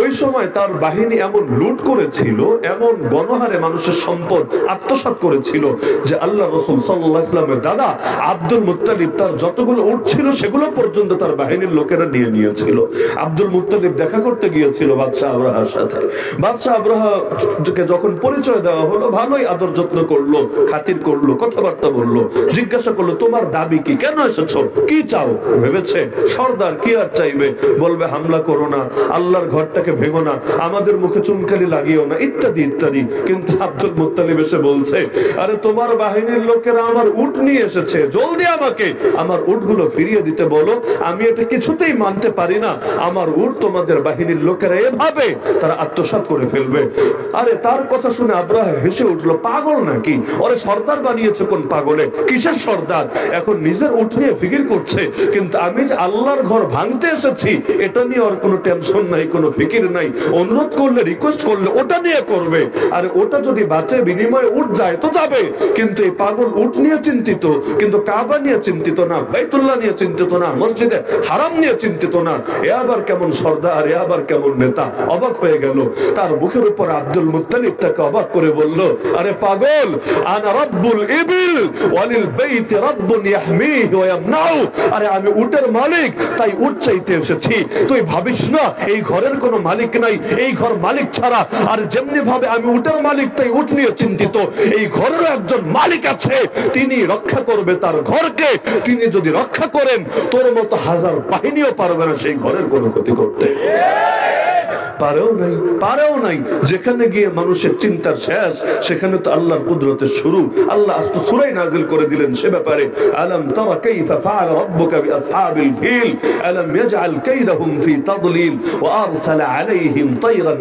ওই সময় তার বাহিনী এমন লুট করেছিল, এমন গণহারে মানুষের সম্পদ আত্মসাৎ করেছিল যে আল্লাহ রসুল সাল্লাহ ইসলামের দাদা আব্দুল মুত্তালিব তার যতগুলো উঠ ছিল সেগুলো পর্যন্ত তার বাহিনীর লোকেরা নিয়ে নিয়েছিল। আব্দুল মুত্তালিব দেখা করতে গিয়েছিল বাদশাহ আব্রাহার সাথে। বাদশাহ আব্রাহাকে যখন পরিচয় দেওয়া হলো, ভালোই আদর যত্ন করল, খাতির করল, কথাবার্তা বলল, জিজ্ঞাসা করল, তোমার দাবি কি? কেন এসেছ? কি চাও? ভেবেছে, সর্দার, কি আর চাইবে? বলবে, হামলা করো না। আল্লাহর ঘরটাকে ভেঙো না, আমাদের মুখে চুনকালি লাগিও না, ইত্যাদি ইত্যাদি। কিন্তু আব্দুল মুত্তালিব এসে বলছে, আরে তোমার বাহিনীর লোকেরা আমার উট নিয়ে এসেছে, জলদি আমাকে, আমার উটগুলো ফিরিয়ে দিতে বলো, আমি এটা কিছুতেই মানতে পারি না, আমার উট তোমাদের বাহিনীর লোকেরা এভাবে তারা আত্মসাৎ করে ফেলবে। আরে তার কথা শুনে আব্রাহ হেসে উঠল, পাগল নাকি? ওরে সর্দার বানিয়েছে কোন পাগলে? কিসের সর্দার? এখন নিজের উঠ নিয়ে ফিকির করছে, কিন্তু আমি যে আল্লাহর ঘর ভাঙতে এসেছি, এটা নিয়ে ওর কোনো টেনশন নাই, কোনো ফিকির নাই, অনুরোধ করলে রিকোয়েস্ট করলে, ওটা নিয়ে করবে। আর, ওটা যদি বাঁচে, বিনিময়ে উঠ যায়, তো যাবে। কিন্তু এই পাগল উঠ নিয়ে চিন্তিত, কিন্তু কাবা নিয়ে চিন্তিত না, বাইতুল্লাহ নিয়ে চিন্তিত না, মসজিদে হারাম নিয়ে চিন্তিত না। এ আবার কেমন সর্দার, এ আবার কেমন নেতা, অবাক হয়ে গেল। তার মুখের উপর আব্দুল মুত্তালিব তাকে অবাক করে বলল, আরে পাগল, আনা রব্বুল ইবিল, ওয়ালিল বাইতি রব্বুন ইয়াহমিহি ওয়া ইয়ামনাউ। আরে, আমি উটের মালিক, তাই উট চাইতে এসেছি। তুই ভাবিস না, এই ঘরের কোনো মালিক নাই, এই ঘর মালিক ছাড়া আর যেমনি ভাবে আমি উটের মালিক, তাই উট নিয়ে চিন্তিত। এই ঘরেরও একজন মালিক আছে, তিনি রক্ষা করবে তার ঘরকে। তিনি যদি রক্ষা করেন, তোর মতো হাজার বাহিনীও পারবে না সেই ঘরের কোনো ক্ষতি করতে। পারেও নাই পারেও নাই। যেখানে গিয়ে মানুষের চিন্তার শেষ, সেখানে তো আল্লাহর কুদরতের শুরু। আল্লাহ আস্ত সুরাই নাজিল করে দিলেন সে ব্যাপারে। আলম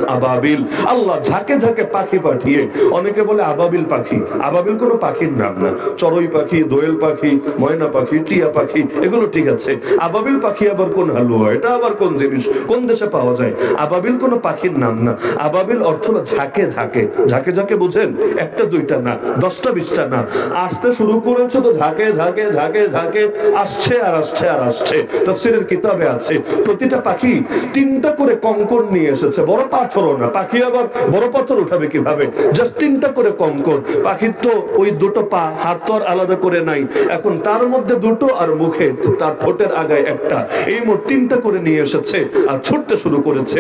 আবাবিল? আল্লাহ ঝাঁকে ঝাঁকে পাখি পাঠিয়ে, অনেকে বলে আবাবিল পাখি। আবাবিল কোনো পাখির নাম না। চড়ুই পাখি, দোয়েল পাখি, ময়না পাখি, টিয়া পাখি, এগুলো ঠিক আছে। আবাবিল পাখি আবার কোন হালুয়া? এটা আবার কোন জিনিস? কোন দেশে পাওয়া যায়? আবাবিল কোনো পাখির নাম না। আবাবিল অর্থ হলো ঝাঁকে ঝাঁকে। ঝাঁকে ঝাঁকে বুঝেন? একটা, দুইটা না, দশটা, বিশটা না। আসতে শুরু করেছে তো ঝাঁকে ঝাঁকে ঝাঁকে ঝাঁকে। আসছে আর আসছে আর আসছে। তফসিলের কিতাবে আছে। প্রতিটা পাখি তিনটা করে কঙ্কর নিয়ে এসেছে। বড় পাথরও না। পাখি আবার বড় পাথর উঠাবে কীভাবে? জাস্ট তিনটা করে কঙ্কর পাখির তো ওই দুটো পা, হাত তো আর আলাদা করে নাই। এখন তার মধ্যে দুটো আর মুখে, তার ঠোঁটের আগায় একটা। এই মোট তিনটা করে নিয়ে এসেছে আর ছুটতে শুরু করেছে।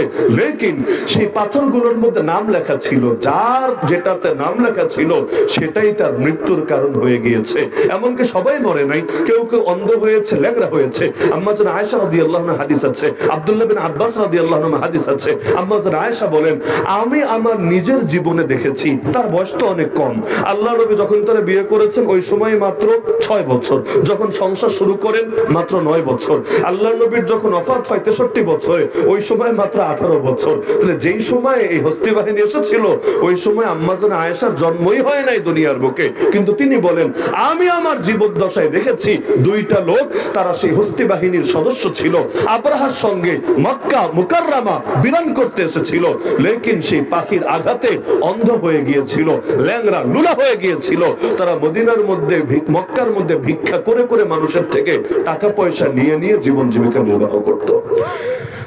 লেকিন সেই পাথরগুলোর মধ্যে নাম লেখা ছিল, যার যেটাতে নাম লেখা ছিল, সেটাই তার মৃত্যুর কারণ হয়ে গিয়েছে। এমনকি সবাই মরে নাই, কেউ কেউ অন্ধ হয়েছে ল্যাংরা হয়েছে। আম্মা যেন আয়েশা রাদি আল্লাহ হাদিস আছে, আব্দুল্লাহ বিন আব্বাস রাদি আল্লাহ হাদিস আছে। আম্মা যেন আয়েশা বলেন, আমি আমার নিজের জীবনে দেখেছি, তার বয়স তো অনেক কম। আল্লাহ নবী যখন তারা বিয়ে করেছেন, ওই সময় মাত্র ছয় বছর। যখন সংসার শুরু করেন, মাত্র নয় বছর। আল্লাহ নবীর যখন অফাত হয়, তেষট্টি বছরে, ওই সময় মাত্র আঠারো বছর। তাহলে যেই সময় এই হস্তি বাহিনী এসেছিল, ওই সময় আম্মাজান আয়েশার জন্মই হয় নাই দুনিয়ার বুকে। কিন্তু তিনি বলেন, আমি আমার জীবদ্দশায় দেখেছি দুইটা লোক, তারা সেই হস্তি বাহিনীর সদস্য ছিল। আব্রাহার সঙ্গে মক্কা মুকাররামা বিরান করতে এসেছিল, লেকিন সেই পাখির আঘাতে অন্ধ হয়ে গিয়েছিল ল্যাংরা লুলা হয়ে গিয়েছিল। তারা মদিনার মধ্যে মক্কার মধ্যে ভিক্ষা করে করে মানুষের থেকে টাকা পয়সা নিয়ে নিয়ে জীবন জীবিকা নির্বাহ করত।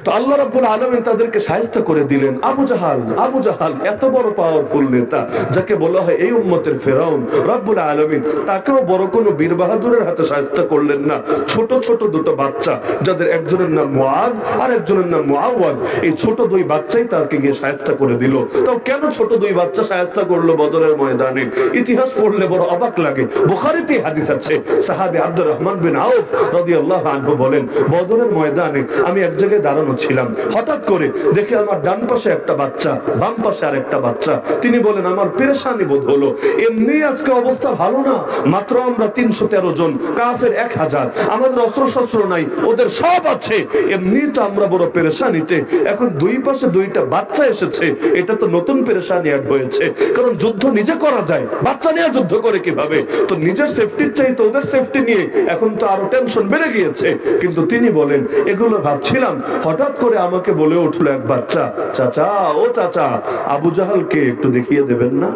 তো আল্লাহ রাব্বুল আলামিন তাদেরকে সাহায্য করে দিলেন। আবু জাহাল আবু জাহাল, এত বড় পাওয়ারফুল নেতা, যাকে বলা হয় এই উম্মতের ফেরাউন। রাব্বুল আলামিন তাকেও বড় কোনো বীর বাহাদুরের হাতে সাহায্য করলেন না। ছোট ছোট দুটো বাচ্চা, যাদের একজনের নাম মুআজ আর একজনের নাম মুআওয়াজ। এই ছোট দুই বাচ্চাই তাকে গিয়ে সাহায্য করে দিল। তো কেন ছোট দুই বাচ্চা সাহায্য করল বদরের ময়দানে? ইতিহাস পড়লে বড় অবাক লাগে। বুখারীতে হাদিস আছে। সাহাবী আব্দুর রহমান বিন আউফ রাদিয়াল্লাহু আনহু বলেন, বদরের ময়দানে আমি এক জায়গায় দাঁড়ানো ছিলাম হঠাৎ করে দেখে আমার ডান পাশে একটা বাচ্চা, বাম পাশে আর একটা বাচ্চা। তিনি বলেন, আমার পেরেশানি বোধ হলো। এমনি আজকে অবস্থা ভালো না। মাত্র আমরা তিনশো তেরো জন, কাফের এক হাজার। আমাদের অস্ত্র শস্ত্র নাই, ওদের সব আছে। এমনি তো আমরা বড় পেরেশানিতে। এখন দুই পাশে দুইটা বাচ্চা এসেছে। এটা তো নতুন পেরেশানি অ্যাড হয়েছে। কারণ যুদ্ধ নিজে করা যায়। বাচ্চা নিয়ে যুদ্ধ করে কীভাবে? তো নিজের সেফটির চাইতে ওদের সেফটি নিয়ে এখন তো আরও টেনশন বেড়ে গিয়েছে। কিন্তু তিনি বলেন, এগুলো ভাবছিলাম। হঠাৎ করে আমাকে বলে উঠল এক বাচ্চা, চাচা, ও চাচা, আবু জাহালকে একটু দেখিয়ে দেবেন না?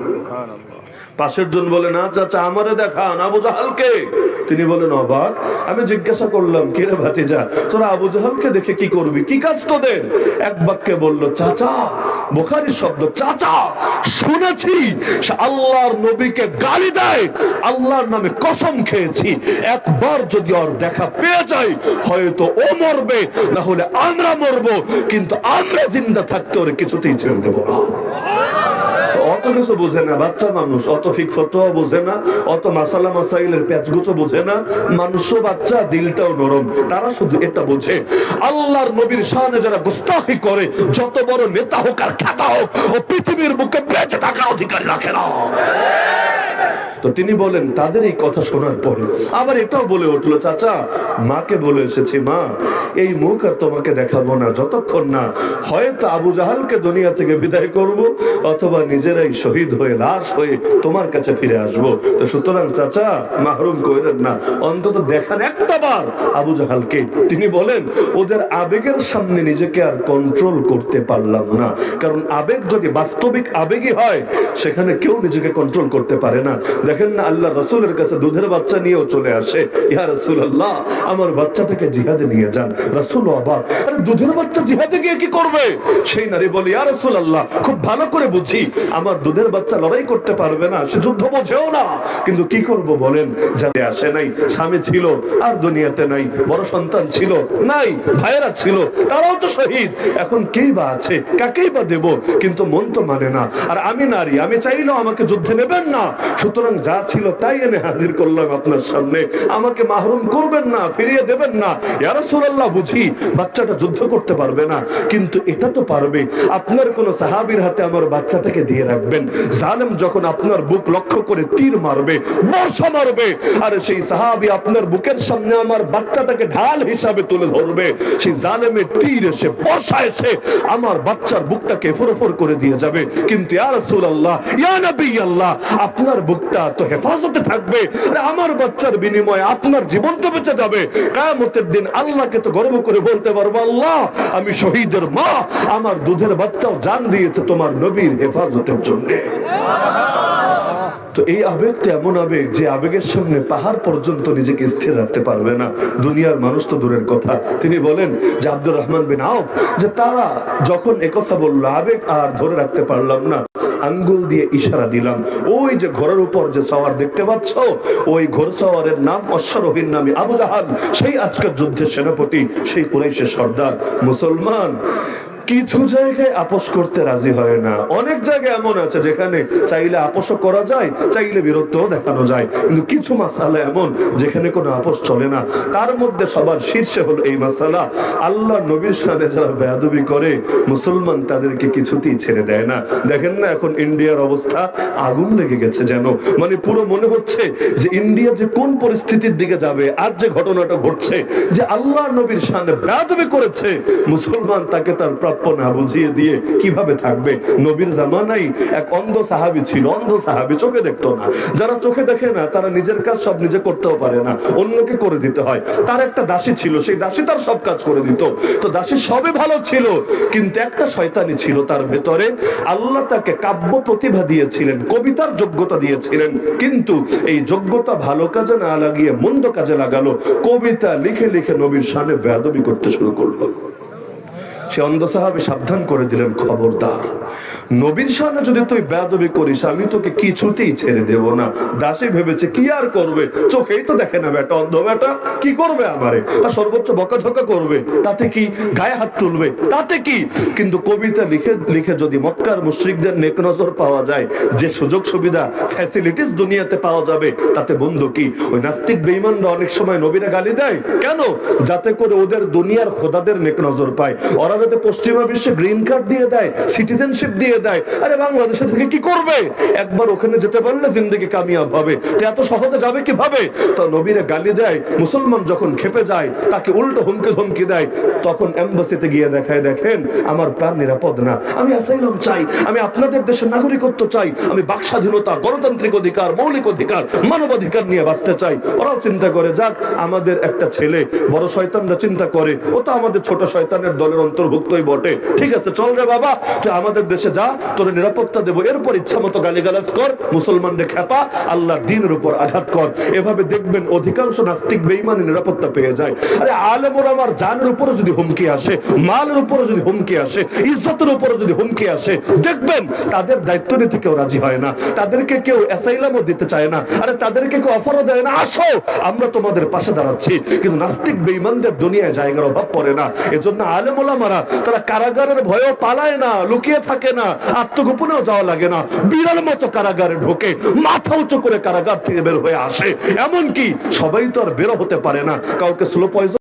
পাশের জন বলে, না, চাচা, আমারে দেখান, আবু জাহালকে। তিনি বলেন, অবাক, আমি জিজ্ঞাসা করলাম, কি রে ভাতিজা, তোরা আবু জাহালকে দেখে কি করবি? কি কাজ তোদের? এক বাক্যে বলল, চাচা, বোখারির শব্দ, চাচা, শুনেছি আল্লাহর নবীকে গালি দেয়, আল্লাহর নামে কসম খেয়েছি। একবার যদি ওর দেখা পেয়ে যাই, হয়তো ও মরবে, না হলে আমরা মরবো, কিন্তু আমরা জিন্দা থাকতে ওরে কিছুতেই ছেড়ে দেবো না। অত কিছু বোঝে না, বাচ্চা মানুষ। অত ফিক ফতোয়া বোঝে না, অত মাসালা মাসাইলের প্যাচগুচো বোঝে না, মানুষও বাচ্চা, দিলটাও নরম। তারা শুধু এটা বোঝে। আল্লাহর নবীর সামনে যারা গুস্তাহি করে, যত বড় নেতা হোক আর খ্যাতা হোক, ও পৃথিবীর বুকে বেঁচে থাকার অধিকার রাখে না। তো তিনি বলেন, তাদের এই কথা শোনার পরে আবার এটাও বলে উঠল, চাচা, মাকে বলে এসেছি, মা, এই মুখ আর তোমাকে দেখাবো না। যতক্ষণ না হয়তো আবু জাহালকে দুনিয়া থেকে বিদায় করব অথবা নিজেরাই শহীদ হয়ে, লাশ হয়ে তোমার কাছে ফিরে আসব। তো সুতরাং, চাচা, মাহরুম কইরেন না, অন্তত দেখান একটা বার আবু জাহালকে। তিনি বলেন, ওদের আবেগের সামনে নিজেকে আর কন্ট্রোল করতে পারলাম না। কারণ আবেগ যদি বাস্তবিক আবেগই হয়, সেখানে কেউ নিজেকে কন্ট্রোল করতে পারে না। দেখেন না আল্লাহ রসুলের কাছে দুধের বাচ্চা নিয়েও চলে আসে। ইয়া রসুল আল্লাহ আমার বাচ্চাটাকে জিহাদে নিয়ে যান। রসুল অবাক, আরে দুধের বাচ্চা জিহাদে গিয়ে কি করবে? সেই নারী বলে, ইয়া রসুল আল্লাহ খুব ভালো করে বুঝি, আমার দুধের বাচ্চা লড়াই করতে পারবে না, সে যুদ্ধ বোঝেও না। কিন্তু কি করব বলেন, যাতে আসে নাই, স্বামী ছিল, আর দুনিয়াতে নাই, বড় সন্তান ছিল, নাই, ভাইয়েরা ছিল, তারাও তো শহীদ। এখন কেই বা আছে কাকেই বা দেব? কিন্তু মন তো মানে না। আর আমি নারী, আমি চাইলেও আমাকে যুদ্ধে নেবেন না। সুতরাং যা ছিল তাই এনে হাজির করলাম আপনার সামনে। আমাকে মাহরুম করবেন না, ফিরিয়ে দেবেন না। ইয়ারসুল্লাহ বুঝি বাচ্চাটা যুদ্ধ করতে পারবে না। কিন্তু এটা তো পারবে। আপনার কোন সাহাবির হাতে আমার বাচ্চাটাকে দিয়ে রাখবেন। জালেম যখন আপনার বুক লক্ষ্য করে তীর মারবে, বর্ষা মারবে, আর সেই সাহাবি আপনার বুকের সামনে আমার বাচ্চাটাকে ঢাল হিসাবে তুলে ধরবে, সেই জালেমের তীর এসে, বর্ষা এসে আমার বাচ্চার বুকটাকে ফোরফোর করে দিয়ে যাবে। কিন্তু ইয়া রাসূলুল্লাহ, ইয়া আল্লাহ, আপনার বুকটা তো হেফাজতে থাকবে। আমার বাচ্চার বিনিময়ে আপনার জীবন তো বেঁচে যাবে। কিয়ামতের দিন আল্লাহকে তো গর্ব করে বলতে পারব, আল্লাহ, আমি শহীদের মা, আমার দুধের বাচ্চাও জান দিয়েছে তোমার নবীর হেফাজতের জন্য। তো এই আবেগটা এমন আবেগ যে আবেগের সামনে পাহাড় পর্যন্ত নিজেকে স্থির রাখতে পারবে না। দুনিয়ার মানুষ তো দূরের কথা। তিনি বলেন যে আব্দুর রহমান বিন আউফ, যে তারা যখন একথা বলল, আবেগ আর ধরে রাখতে পারলাম না। আঙ্গুল দিয়ে ইশারা দিলাম। ওই যে ঘোড়ার উপর যে সওয়ার দেখতে পাচ্ছ, ওই ঘোড় সওয়ারের নাম অশ্বারোহীর নামে আবু জাহাল। সেই আজকের যুদ্ধের সেনাপতি, সেই কুরাইশের সর্দার। মুসলমান কিছু জায়গায় আপোষ করতে রাজি হয় না। অনেক জায়গায় এমন আছে যেখানে চাইলে আপোষও করা যায়, চাইলে বিরক্তও দেখানো যায়। কিন্তু কিছু মাসালা এমন যেখানে কোনো আপোষ চলে না। তার মধ্যে সবার শীর্ষে হলো এই মাসালা। আল্লাহ নবীর সাথে যারা বেয়াদবি করে, মুসলমান তাদেরকে কিছুতেই ছেড়ে দেয় না। দেখেন না এখন ইন্ডিয়ার অবস্থা আগুন লেগে গেছে যেন। মানে পুরো মনে হচ্ছে যে ইন্ডিয়া যে কোন পরিস্থিতির দিকে যাবে, আর যে ঘটনাটা ঘটছে, যে আল্লাহ নবীর সামনে বেয়াদবি করেছে, মুসলমান তাকে তার প্রাপ্য না বুঝিয়ে দিয়ে কীভাবে থাকবে? নবীর জামানাই এক অন্ধ সাহাবি ছিল। অন্ধ সাহাবি চোখে দেখতো না। যারা চোখে দেখে না, তারা নিজের কাজ সব নিজে করতেও পারে না। অন্যকে করে দিতে হয়। তার একটা দাসী ছিল, সেই দাসী তার সব কাজ করে দিত। তো দাসী সবে ভালো ছিল, কিন্তু একটা শয়তানি ছিল তার ভেতরে। আল্লাহ তাকে কাব্য প্রতিভা দিয়েছিলেন, কবিতার যোগ্যতা দিয়েছিলেন, কিন্তু এই যোগ্যতা ভালো কাজে না লাগিয়ে মন্দ কাজে লাগালো। কবিতা লিখে লিখে নবীর সামনে বেয়াদবি করতে শুরু করল। সে অন্ধ সাহাবি সাবধান করে দিলেন খবরদার। নবীর সামনে যদি তুই বেয়াদবি করিস, আমি তোকে কিছুতেই ছেড়ে দেব না। দাসে ভেবেছে, কি আর করবে? চোখেই তো দেখে না বেটা, অন্ধ বেটা। কি করবে আমারে? আর সর্বোচ্চ বকাঝকা করবে। তাতে কি? গায়ে হাত তুলবে। তাতে কি? কিন্তু কবিতা লিখে লিখে যদি মক্কার মুশ্রিকদের নেক নজর পাওয়া যায়, যে সুযোগ সুবিধা ফ্যাসিলিটিস দুনিয়াতে পাওয়া যাবে, তাতে বন্ধু কি? ওই নাস্তিক বেইমানরা অনেক সময় নবীরা গালি দেয়? কেন? যাতে করে ওদের দুনিয়ার খোদাদের নেক নজর পায়। যাতে পশ্চিমা বিশ্বে গ্রিন কার্ড দিয়ে দেয় সিটিজেনশিপ দিয়ে দেয়। আরে বাংলাদেশে থেকে কি করবে? একবার ওখানে যেতে পারলে জিন্দগি কামিয়াব হবে। এত সহজে যাবে কীভাবে? তো নবীরা গালি দেয়, মুসলমান যখন খেপে যায়, তাকে উল্টো হুমকি ধমকি দেয়, তখন এম্বাসিতে গিয়ে দেখায়, দেখেন, আমার প্রাণ নিরাপদ না। আমি অ্যাসাইলাম চাই, আমি আপনাদের দেশের নাগরিকত্ব চাই, আমি বাক স্বাধীনতা, গণতান্ত্রিক অধিকার, মৌলিক অধিকার মানবাধিকার নিয়ে বাঁচতে চাই। ওরাও চিন্তা করে, যাক, আমাদের একটা ছেলে, বড় শয়তানরা চিন্তা করে, ও তো আমাদের ছোট শয়তানের দলের অন্তর্ভুক্ত অন্তর্ভুক্তই বটে। ঠিক আছে, চল রে বাবা, তুই আমাদের দেশে যা তোর নিরাপত্তা দেবো। এরপর ইচ্ছা মতো গালিগালাজ কর, মুসলমানদের খেপা আল্লাহ দিনের উপর আঘাত কর। এভাবে দেখবেন অধিকাংশ নাস্তিক বেইমানি নিরাপত্তা পেয়ে যায়। আরে আলেমর আমার জানের উপরে যদি হুমকি আসে, মালের উপরে যদি হুমকি আসে, ইজ্জতের উপরে যদি হুমকি আসে, দেখবেন তাদের দায়িত্ব নিতে কেউ রাজি হয় না। তাদেরকে কেউ অ্যাসাইলামও দিতে চায় না। আরে তাদেরকে কেউ অফারও দেয় না। আসো, আমরা তোমাদের পাশে দাঁড়াচ্ছি। কিন্তু নাস্তিক বেইমানদের দুনিয়ায় জায়গার অভাব পড়ে না। এজন্য আলেমোলামারা তারা কারাগারের ভয়ও পালায় না, লুকিয়ে থাকে না, আত্মগোপনেও যাওয়া লাগে না। বিড়াল মতো কারাগারে ঢোকে, মাথা উঁচু করে কারাগার থেকে বের হয়ে আসে। এমনকি সবাই তো আর বেরো হতে পারে না, কাউকে স্লো পয়জন